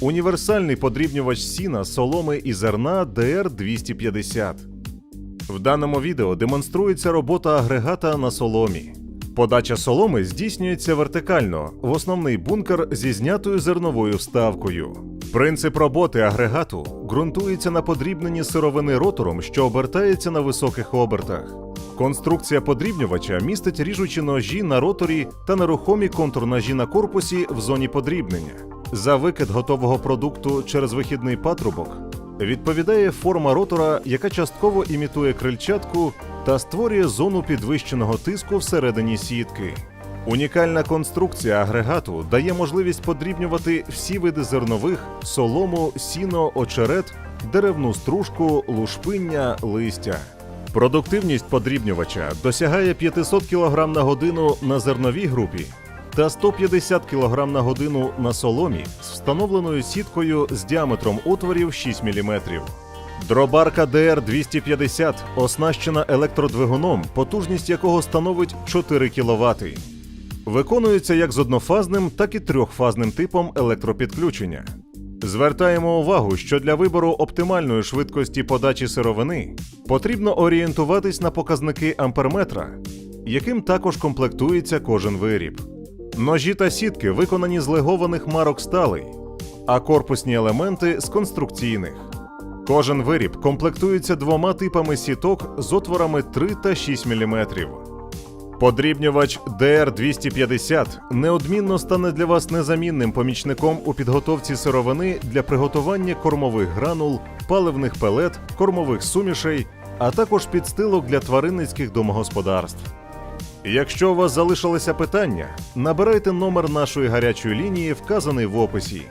універсальний подрібнювач сіна, соломи і зерна DR250. В даному відео демонструється робота агрегата на соломі. Подача соломи здійснюється вертикально в основний бункер зі знятою зерновою вставкою. Принцип роботи агрегату ґрунтується на подрібненні сировини ротором, що обертається на високих обертах. Конструкція подрібнювача містить ріжучі ножі на роторі та нерухомі контрножі на корпусі в зоні подрібнення. За викид готового продукту через вихідний патрубок відповідає форма ротора, яка частково імітує крильчатку та створює зону підвищеного тиску всередині сітки. Унікальна конструкція агрегату дає можливість подрібнювати всі види зернових, солому, сіно, очерет, деревну стружку, лушпиння, листя. Продуктивність подрібнювача досягає 500 кг на годину на зерновій групі та 150 кг на годину на соломі з встановленою сіткою з діаметром отворів 6 мм. Дробарка DR250 оснащена електродвигуном, потужність якого становить 4 кВт. Виконується як з однофазним, так і трьохфазним типом електропідключення. Звертаємо увагу, що для вибору оптимальної швидкості подачі сировини потрібно орієнтуватись на показники амперметра, яким також комплектується кожен виріб. Ножі та сітки виконані з легованих марок сталей, а корпусні елементи з конструкційних. Кожен виріб комплектується двома типами сіток з отворами 3 та 6 мм. Подрібнювач DR250 неодмінно стане для вас незамінним помічником у підготовці сировини для приготування кормових гранул, паливних пелет, кормових сумішей, а також підстилок для тваринницьких домогосподарств. Якщо у вас залишилися питання, набирайте номер нашої гарячої лінії, вказаний в описі.